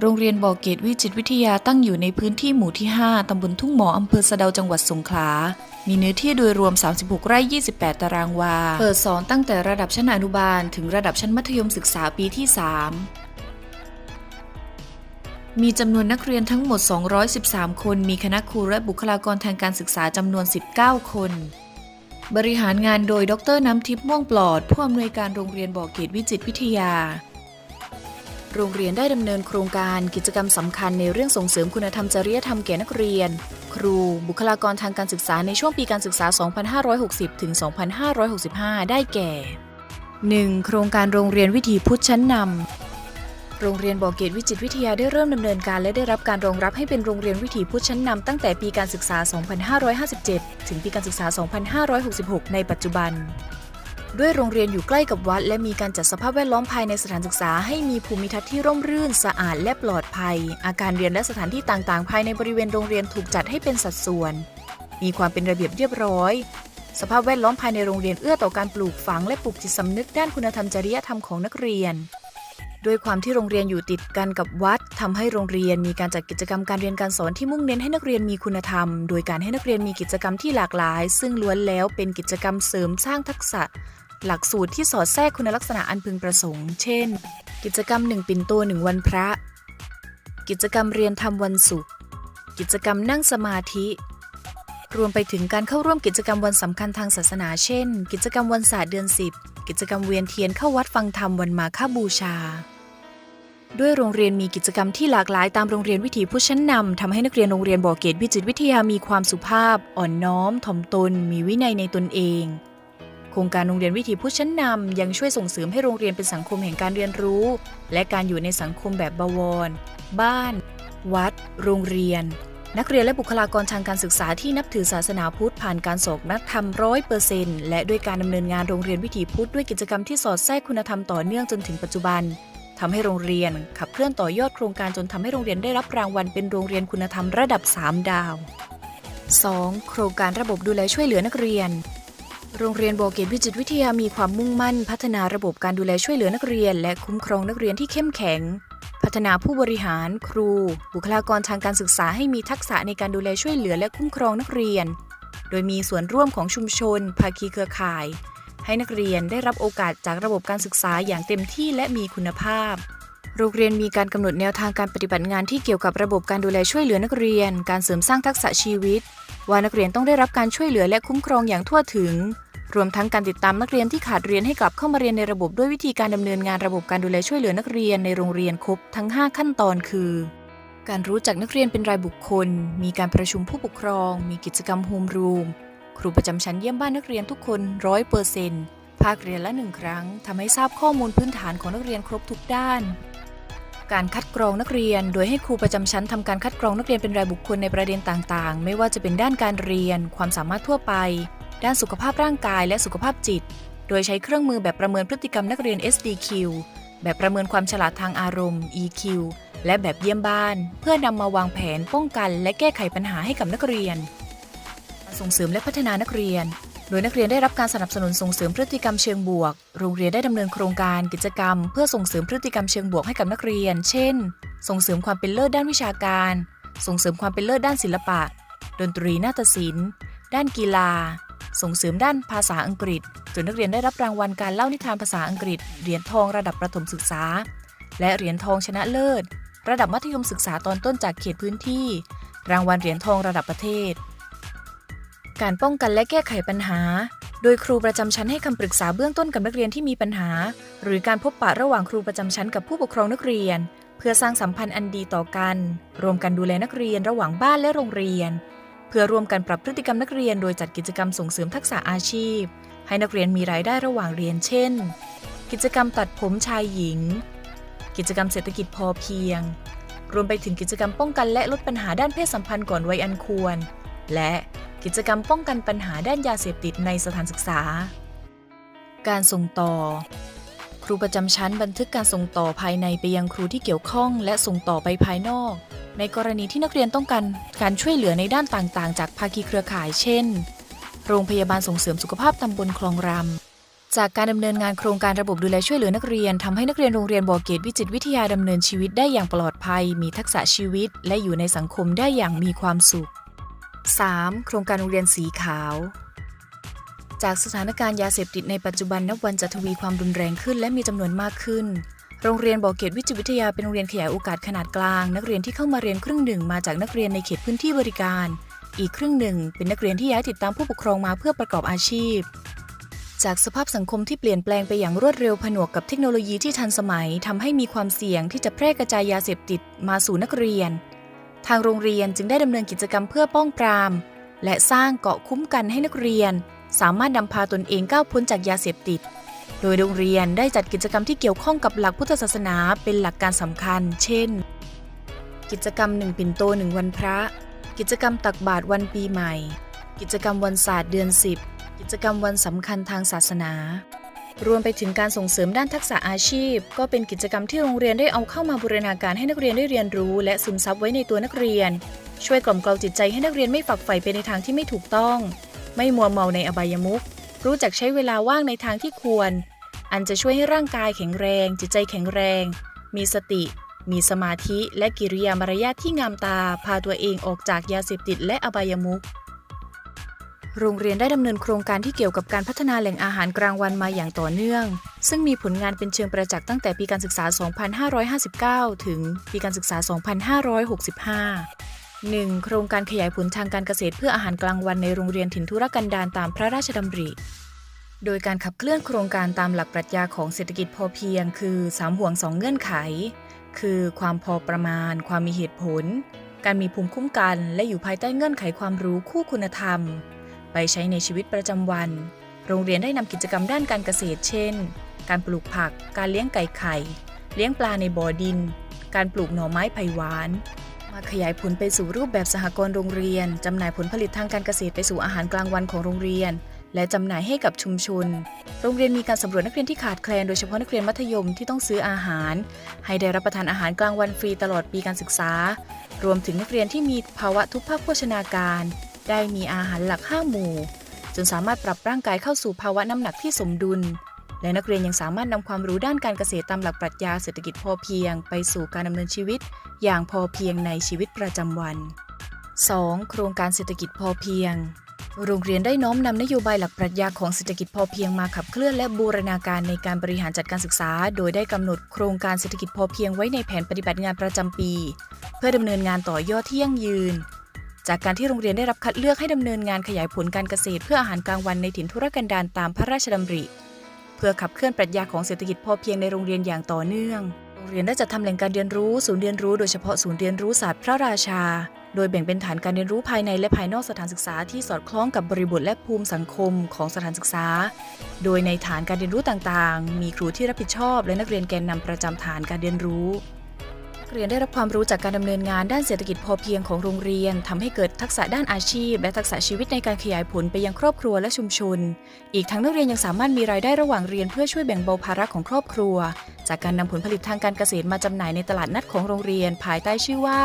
โรงเรียนบ่อเกตวิจิตวิทยาตั้งอยู่ในพื้นที่หมู่ที่ 5 ตำบลทุ่งหมออำเภอสะเดาจังหวัดสงขลา มีเนื้อที่โดยรวม 36 ไร่ 28 ตารางวา เปิดสอนตั้งแต่ระดับชั้นอนุบาล ถึงระดับชั้นมัธยมศึกษาปีที่ 3 มีจำนวนนักเรียนทั้งหมด 213 คน มีคณะครูและบุคลากรทางการศึกษาจำนวน 19 คนบริหารงานโดยดรน้ำทิพย์ม่วงปลอด ผู้อำนวยการโรงเรียนบ่อเกตวิจิตวิทยา โรงเรียนได้ดำเนินโครงการกิจกรรมสำคัญในเรื่องส่งเสริมคุณธรรมจริยธรรมแก่นักเรียน ครู บุคลากรทางการศึกษาในช่วงปีการศึกษา 2560 ถึง 2565 ได้แก่ 1. โครงการโรงเรียนวิถีพุทธชั้นนำ โรงเรียนบ่อเกตวิจิตวิทยาได้เริ่มดำเนินการและได้รับการรองรับให้เป็นโรงเรียนวิถีพุทธชั้นนำตั้งแต่ปีการศึกษา 2557 ถึงปีการศึกษา 2566 ในปัจจุบัน ด้วยโรงเรียนอยู่ใกล้กับวัด และมีการจัดสภาพแวดล้อมภายในสถานศึกษาให้มีภูมิทัศน์ที่ร่มรื่น สะอาดและปลอดภัย อาการเรียนและสถานที่ต่างๆ ภายในบริเวณโรงเรียนถูกจัดให้เป็นสัดส่วน มีความเป็นระเบียบเรียบร้อย สภาพแวดล้อมภายในโรงเรียนเอื้อต่อการปลูกฝัง และปลูกจิตสำนึกด้านคุณธรรมจริยธรรมของนักเรียนด้วยความที่โรงเรียนอยู่ติดกันกับวัดทำให้โรงเรียนมีการจัดกิจกรรมการเรียนการสอนที่มุ่งเน้นให้นักเรียนมีคุณธรรม โดยการให้นักเรียนมีกิจกรรมที่หลากหลาย ซึ่งล้วนแล้วเป็นกิจกรรมเสริมสร้างทักษะ หลักสูตรที่สอดแทรกคุณลักษณะอันพึงประสงค์ เช่น กิจกรรมหนึ่งปิ่นโตหนึ่งวันพระ กิจกรรมเรียนทำวันศุกร์ กิจกรรมนั่งสมาธิ รวมไปถึงการเข้าร่วมกิจกรรมวันสำคัญทางศาสนา เช่น กิจกรรมวันศาสตร์เดือนสิบกิจกรรมเวียนเทียนเข้าวัดฟังธรรมวันมาฆบูชา ด้วยโรงเรียนมีกิจกรรมที่หลากหลายตามโรงเรียนวิถีผู้ชั้นนำทำให้นักเรียนโรงเรียนบ่อเกตวิจิตวิทยามีความสุภาพ อ่อนน้อมถ่อมตน มีวินัยในตนเอง โครงการโรงเรียนวิถีผู้ชั้นนำยังช่วยส่งเสริมให้โรงเรียนเป็นสังคมแห่งการเรียนรู้ และการอยู่ในสังคมแบบบวร บ้าน วัด โรงเรียน นักเรียนและบุคลากรทางการศึกษาที่นับถือศาสนาพุทธผ่านการสอบนักธรรมร้อยเปอร์เซนต์และด้วยการดำเนินงานโรงเรียนวิถีพุทธด้วยกิจกรรมที่สอดแทรกคุณธรรมต่อเนื่องจนถึงปัจจุบันทำให้โรงเรียนขับเคลื่อนต่อยอดโครงการจนทำให้โรงเรียนได้รับรางวัลเป็นโรงเรียนคุณธรรมระดับ 3 ดาว 2. โครงการระบบดูแลช่วยเหลือนักเรียน โรงเรียนโบเกตวิจิตวิทยามีความมุ่งมั่น พัฒนาระบบการดูแลช่วยเหลือนักเรียน และคุ้มครองนักเรียนที่เข้มแข็ง พัฒนาผู้บริหาร ครู บุคลากรทางการศึกษาให้มีทักษะในการดูแลช่วยเหลือและคุ้มครองนักเรียน โดยมีส่วนร่วมของชุมชน ภาคีเครือข่าย ให้นักเรียนได้รับโอกาสจากระบบการศึกษาอย่างเต็มที่และมีคุณภาพโรงเรียนมีการกำหนดแนวทางการปฏิบัติงานที่เกี่ยวกับระบบการดูแลช่วยเหลือนักเรียน การเสริมสร้างทักษะชีวิต ว่านักเรียนต้องได้รับการช่วยเหลือและคุ้มครองอย่างทั่วถึง รวมทั้งการติดตามนักเรียนที่ขาดเรียนให้กลับเข้ามาเรียนในระบบด้วยวิธีการดำเนินงานระบบการดูแลช่วยเหลือนักเรียนในโรงเรียนครบทั้ง 5 ขั้นตอนคือ การรู้จักนักเรียนเป็นรายบุคคล มีการประชุมผู้ปกครอง มีกิจกรรมโฮมรูมครูประจำชั้นเยี่ยมบ้านนักเรียนทุกคนร้อยเปอร์เซนต์ภาคเรียนละหนึ่งครั้งทำให้ทราบข้อมูลพื้นฐานของนักเรียนครบทุกด้าน การคัดกรองนักเรียน โดยให้ครูประจำชั้นทำการคัดกรองนักเรียนเป็นรายบุคคลในประเด็นต่างๆ ไม่ว่าจะเป็นด้านการเรียน ความสามารถทั่วไป ด้านสุขภาพร่างกายและสุขภาพจิต โดยใช้เครื่องมือแบบประเมินพฤติกรรมนักเรียน SDQ แบบประเมินความฉลาดทางอารมณ์ EQ และแบบเยี่ยมบ้าน เพื่อนำมาวางแผนป้องกัน และแก้ไขปัญหาให้กับนักเรียน ส่งเสริมและพัฒนานักเรียน โดยนักเรียนได้รับการสนับสนุนส่งเสริมพฤติกรรมเชิงบวก โรงเรียนได้ดำเนินโครงการกิจกรรม เพื่อส่งเสริมพฤติกรรมเชิงบวกให้กับนักเรียน เช่น ส่งเสริมความเป็นเลิศด้านวิชาการ ส่งเสริมความเป็นเลิศด้านศิลปะ ดนตรีนาฏศิลป์ ด้านกีฬา ส่งเสริมด้านภาษาอังกฤษ จนนักเรียนได้รับรางวัลการเล่านิทานภาษาอังกฤษ เหรียญทองระดับประถมศึกษา และเหรียญทองชนะเลิศ ระดับมัธยมศึกษาตอนต้นจากเขตพื้นที่ รางวัลเหรียญทองระดับประเทศ การป้องกันและแก้ไขปัญหา โดยครูประจำชั้นให้คำปรึกษาเบื้องต้นกับนักเรียนที่มีปัญหา หรือการพบปะระหว่างครูประจำชั้นกับผู้ปกครองนักเรียน เพื่อสร้างสัมพันธ์อันดีต่อกัน รวมกันดูแลนักเรียนระหว่างบ้านและโรงเรียน พื่อร่วมกันปรับพฤติกรรมนักเรียนโดยจัดกิจกรรมส่งเสริมทักษะอาชีพ ให้นักเรียนมีรายได้ระหว่างเรียนเช่น กิจกรรมตัดผมชายหญิง กิจกรรมเศรษฐกิจพอเพียง รวมไปถึงกิจกรรมป้องกันและลดปัญหาด้านเพศสัมพันธ์ก่อนวัยอันควร และกิจกรรมป้องกันปัญหาด้านยาเสพติดในสถานศึกษา การส่งต่อ ครูประจำชั้นบันทึกการส่งต่อภายในไปยังครูที่เกี่ยวข้อง และส่งต่อไปภายนอก ในกรณีที่นักเรียนต้องการการช่วยเหลือในด้านต่างๆ จากภาคีเครือข่ายเช่น โรงพยาบาลส่งเสริมสุขภาพตำบลคลองรำจากการดำเนินงานโครงการระบบดูแลช่วยเหลือนักเรียนทำให้นักเรียนโรงเรียนบ่อเกตวิจิตวิทยาดำเนินชีวิตได้อย่างปลอดภัย มีทักษะชีวิต และอยู่ในสังคมได้อย่างมีความสุข 3. โครงการโรงเรียนสีขาว จากสถานการณ์ยาเสพติดในปัจจุบันนับวันจะทวีความรุนแรงขึ้นและมีจำนวนมากขึ้น โรงเรียนบ่อเกตวิจิตรวิทยาเป็นโรงเรียนขยายโอกาสขนาดกลาง นักเรียนที่เข้ามาเรียนครึ่งหนึ่งมาจากนักเรียนในเขตพื้นที่บริการ อีกครึ่งหนึ่งเป็นนักเรียนที่ย้ายติดตามผู้ปกครองมาเพื่อประกอบอาชีพ จากสภาพสังคมที่เปลี่ยนแปลงไปอย่างรวดเร็วผนวกกับเทคโนโลยีที่ทันสมัยทำให้มีความเสี่ยงที่จะแพร่กระจายยาเสพติดมาสู่นักเรียน ทางโรงเรียนจึงได้ดำเนินกิจกรรมเพื่อป้องปรามและสร้างเกาะคุ้มกันให้นักเรียน สามารถนำพาตนเองก้าวพ้นจากยาเสพติด โดยโรงเรียนได้จัดกิจกรรมที่เกี่ยวข้องกับหลักพุทธศาสนาเป็นหลักการสำคัญ เช่น กิจกรรมหนึ่งปิ่นโตหนึ่งวันพระ กิจกรรมตักบาตรวันปีใหม่ กิจกรรมวันศาสตร์เดือน 10 กิจกรรมวันสำคัญทางศาสนารวมไปถึงการส่งเสริมด้านทักษะอาชีพ ก็เป็นกิจกรรมที่โรงเรียนได้เอาเข้ามาบูรณาการให้นักเรียนได้เรียนรู้ และซึมซับไว้ในตัวนักเรียน ช่วยกล่อมเกลาจิตใจให้นักเรียนไม่ฝักใฝ่ไปในทางที่ไม่ถูกต้อง ไม่มัวเมาในอบายมุขรู้จักใช้เวลาว่างในทางที่ควร อันจะช่วยให้ร่างกายแข็งแรง จิตใจแข็งแรง มีสติ มีสมาธิ และกิริยามารยาทที่งามตา พาตัวเองออกจากยาเสพติดและอบายมุขโรงเรียนได้ดำเนินโครงการที่เกี่ยวกับการพัฒนาแหล่งอาหารกลางวันมาอย่างต่อเนื่อง ซึ่งมีผลงานเป็นเชิงประจักษ์ตั้งแต่ปีการศึกษา 2559 ถึงปีการศึกษา 2565 1. โครงการขยายผลทางการเกษตรเพื่ออาหารกลางวันในโรงเรียนถิ่นทุรกันดารตามพระราชดำริ โดยการขับเคลื่อนโครงการตามหลักปรัชญาของเศรษฐกิจพอเพียง คือ 3 ห่วง 2 เงื่อนไข คือความพอประมาณ ความมีเหตุผล การมีภูมิคุ้มกัน และอยู่ภายใต้เงื่อนไขความรู้คู่คุณธรรม ไปใช้ในชีวิตประจำวัน โรงเรียนได้นำกิจกรรมด้านการเกษตร เช่น การปลูกผัก การเลี้ยงไก่ไข่ เลี้ยงปลาในบ่อดิน การปลูกหน่อไม้ไผ่หวาน มาขยายผลไปสู่รูปแบบสหกรณ์โรงเรียน จำหน่ายผลผลิตทางการเกษตรไปสู่อาหารกลางวันของโรงเรียน และจำหน่ายให้กับชุมชน โรงเรียนมีการสำรวจนักเรียนที่ขาดแคลนโดยเฉพาะนักเรียนมัธยมที่ต้องซื้ออาหาร ให้ได้รับประทานอาหารกลางวันฟรีตลอดปีการศึกษา รวมถึงนักเรียนที่มีภาวะทุพพโภชนาการ ได้มีอาหารหลักห้าหมู่ จนสามารถปรับร่างกายเข้าสู่ภาวะน้ำหนักที่สมดุล และนักเรียนยังสามารถนำความรู้ด้านการเกษตรตามหลักปรัชญาเศรษฐกิจพอเพียง ไปสู่การดำเนินชีวิต อย่างพอเพียงในชีวิตประจำวัน 2. โครงการเศรษฐกิจพอเพียง โรงเรียนได้น้อมนำนโยบายหลักปรัชญาของเศรษฐกิจพอเพียงมาขับเคลื่อนและบูรณาการในการบริหารจัดการศึกษา โดยได้กำหนดโครงการเศรษฐกิจพอเพียงไว้ในแผนปฏิบัติงานประจำปี เพื่อดำเนินงานต่อยอดที่ยั่งยืน จากการที่โรงเรียนได้รับคัดเลือกให้ดำเนินงานขยายผลการเกษตร เพื่ออาหารกลางวันในถิ่นทุรกันดารตามพระราชดำริ พื่อขับเคลื่อนปรัชญาของเศรษฐกิจพอเพียงในโรงเรียนอย่างต่อเนื่อง โรงเรียนได้จัดทำแหล่งการเรียนรู้ ศูนย์เรียนรู้โดยเฉพาะศูนย์เรียนรู้ศาสตร์พระราชา โดยแบ่งเป็นฐานการเรียนรู้ภายในและภายนอกสถานศึกษาที่สอดคล้องกับบริบทและภูมิสังคมของสถานศึกษา โดยในฐานการเรียนรู้ต่างๆ มีครูที่รับผิดชอบ และนักเรียนแกนนำประจำฐานการเรียนรู้ เรียนได้รับความรู้จากการดำเนินงานด้านเศรษฐกิจพอเพียงของโรงเรียนทำให้เกิดทักษะด้านอาชีพ และทักษะชีวิตในการขยายผลไปยังครอบครัวและชุมชน อีกทั้งนักเรียนยังสามารถมีรายได้ระหว่างเรียนเพื่อช่วยแบ่งเบาภาระของครอบครัว จากการนำผลผลิตทางการเกษตรมาจำหน่ายในตลาดนัดของโรงเรียน ภายใต้ชื่อว่า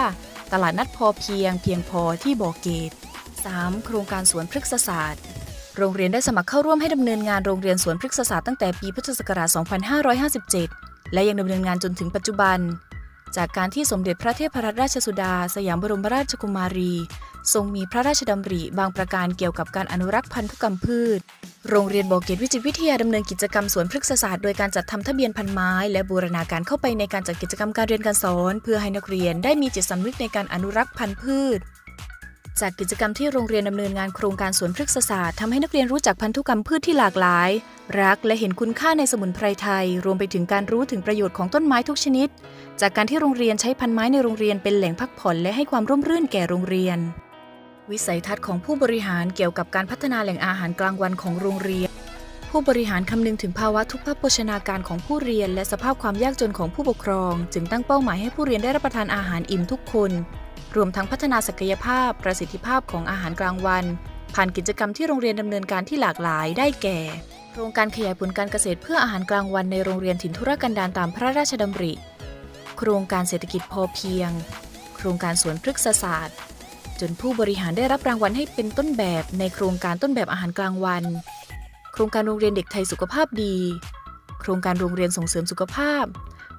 ตลาดนัดพอเพียง เพียงพอที่บ่อเกต 3. โครงการสวนพฤกษศาสตร์โรงเรียนได้สมัครเข้าร่วมให้ดำเนินงานโรงเรียนสวนพฤกษศาสตร์ตั้งแต่ปีพุทธศักราช 2557 และยังดำเนินงานจนถึงปัจจุบัน จากการที่สมเด็จพระเทพรัตนราชสุดา สยามบรมราชกุมารี ทรงมีพระราชดำริบางประการเกี่ยวกับการอนุรักษ์พันธุกรรมพืช โรงเรียนบอกเกตวิจิตรวิทยาดำเนินกิจกรรมสวนพฤกษศาสตร์โดยการจัดทำทะเบียนพันไม้ และบูรณาการเข้าไปในการจัดกิจกรรมการเรียนการสอน เพื่อให้นักเรียนได้มีจิตสำนึกในการอนุรักษ์พันธุ์พืช จากกิจกรรมที่โรงเรียนดำเนินงานโครงการสวนพฤกษศาสตร์ทำให้นักเรียนรู้จักพันธุกรรมพืชที่หลากหลาย รักและเห็นคุณค่าในสมุนไพรไทย รวมไปถึงการรู้ถึงประโยชน์ของต้นไม้ทุกชนิด จากการที่โรงเรียนใช้พันไม้ในโรงเรียนเป็นแหล่งพักผ่อนและให้ความร่มรื่นแก่โรงเรียน วิสัยทัศน์ของผู้บริหารเกี่ยวกับการพัฒนาแหล่งอาหารกลางวันของโรงเรียน ผู้บริหารคำนึงถึงภาวะทุพพโภชนาการของผู้เรียน และสภาพความยากจนของผู้ปกครอง จึงตั้งเป้าหมายให้ผู้เรียนได้รับประทานอาหารอิ่มทุกคน รวมทั้งพัฒนาศักยภาพประสิทธิภาพของอาหารกลางวัน ผ่านกิจกรรมที่โรงเรียนดำเนินการที่หลากหลายได้แก่ โครงการขยายผลการเกษตรเพื่ออาหารกลางวันในโรงเรียนถิ่นทุรกันดารตามพระราชดำริ โครงการเศรษฐกิจพอเพียง โครงการสวนพฤกษศาสตร์ จนผู้บริหารได้รับรางวัลให้เป็นต้นแบบในโครงการต้นแบบอาหารกลางวัน โครงการโรงเรียนเด็กไทยสุขภาพดี โครงการโรงเรียนส่งเสริมสุขภาพ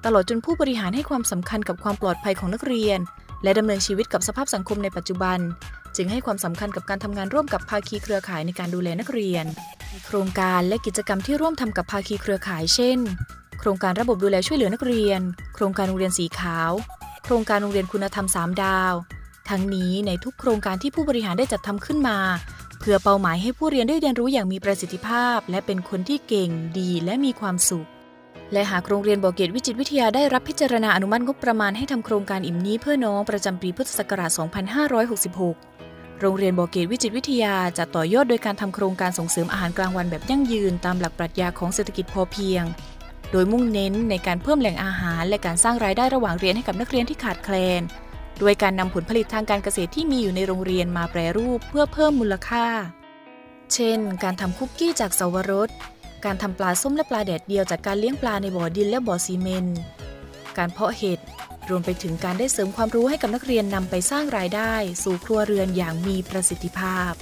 ตลอดจนผู้บริหารให้ความสำคัญกับความปลอดภัยของนักเรียน และดำเนินชีวิตกับสภาพสังคมในปัจจุบัน จึงให้ความสำคัญกับการทำงานร่วมกับภาคีเครือข่ายในการดูแลนักเรียนมีโครงการและกิจกรรมที่ร่วมทำกับภาคีเครือข่ายเช่น โครงการระบบดูแลช่วยเหลือนักเรียน โครงการโรงเรียนสีขาว โครงการโรงเรียนคุณธรรม 3 ดาว ทั้งนี้ในทุกโครงการที่ผู้บริหารได้จัดทำขึ้นมา เพื่อเป้าหมายให้ผู้เรียนได้เรียนรู้อย่างมีประสิทธิภาพ และเป็นคนที่เก่งดีและมีความสุข และหากโรงเรียนบ่อเกตวิจิตวิทยาได้รับพิจารณาอนุมัติงบประมาณให้ทำโครงการอิ่มนี้เพื่อน้องประจำปีพุทธศักราช 2566 โรงเรียนบ่อเกตวิจิตวิทยาจะต่อยอดโดยการทำโครงการส่งเสริมอาหารกลางวันแบบยั่งยืนตามหลักปรัชญาของเศรษฐกิจพอเพียง โดยมุ่งเน้นในการเพิ่มแหล่งอาหาร และการสร้างรายได้ระหว่างเรียนให้กับนักเรียนที่ขาดแคลน โดยการนำผลผลิตทางการเกษตรที่มีอยู่ในโรงเรียนมาแปรรูปเพื่อเพิ่มมูลค่า เช่น การทำคุกกี้จากเสาวรส การทำปลาส้มและปลาแดดเดียวจากการเลี้ยงปลาในบ่อดินและบ่อซีเมนต์การเพาะเห็ดรวมไปถึงการได้เสริมความรู้ให้กับนักเรียนนำไปสร้างรายได้ สู่ครัวเรือนอย่างมีประสิทธิภาพ